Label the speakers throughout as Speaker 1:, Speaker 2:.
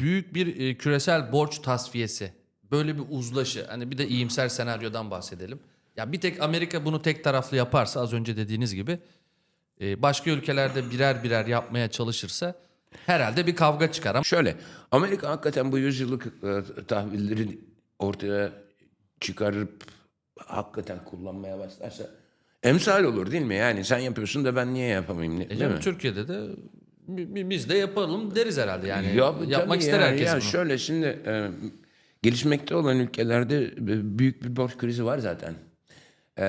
Speaker 1: büyük bir e, küresel borç tasfiyesi. Böyle bir uzlaşı. Hani bir de iyimser senaryodan bahsedelim. Ya bir tek Amerika bunu tek taraflı yaparsa az önce dediğiniz gibi e, başka ülkelerde birer birer yapmaya çalışırsa herhalde bir kavga çıkar ama
Speaker 2: Şöyle, Amerika hakikaten bu yüzyıllık e, tahvilleri ortaya çıkarıp hakikaten kullanmaya başlarsa emsal olur değil mi? Yani sen yapıyorsun da ben niye yapamayayım değil
Speaker 1: E
Speaker 2: mi?
Speaker 1: Türkiye'de de biz de yapalım deriz herhalde yani.
Speaker 2: Ya,
Speaker 1: Yapmak ister
Speaker 2: yani,
Speaker 1: herkes
Speaker 2: ya
Speaker 1: bunu.
Speaker 2: Şöyle şimdi e, gelişmekte olan ülkelerde e, büyük bir borç krizi var zaten. E,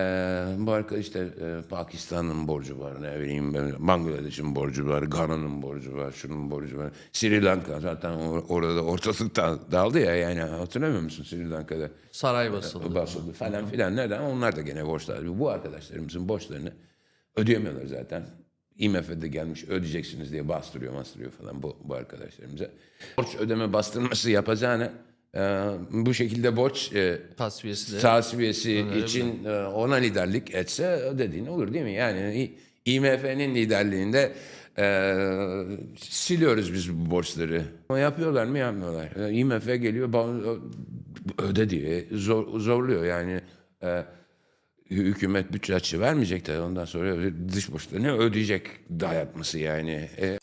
Speaker 2: bu arka işte e, Pakistan'ın borcu var, ne bileyim Bangladeş'in borcu var, Gana'nın borcu var, şunun borcu var. Sri Lanka zaten or- orada ortalık da- dağıldı ya yani hatırlamıyor musun Sri Lanka'da?
Speaker 1: Saray basıldı.
Speaker 2: basıldı falan filan neden? Onlar da gene borçlar. Bu arkadaşlarımızın borçlarını ödeyemiyorlar zaten. IMF'de gelmiş ödeyeceksiniz diye bastırıyor bastırıyor falan bu, bu arkadaşlarımıza. Borç ödeme bastırması yapacağına e, bu şekilde borç e,
Speaker 1: Tasfiyesi de.
Speaker 2: tasfiyesi için e, ona liderlik etse ödediğin olur değil mi? Yani IMF'nin liderliğinde e, siliyoruz biz bu borçları. Ama yapıyorlar mı yapmıyorlar. E, IMF geliyor öde diye zor, zorluyor yani. E, hükümet bütçe açığı vermeyecek de ondan sonra dış borçlarını ödeyecek dayatması yani. E,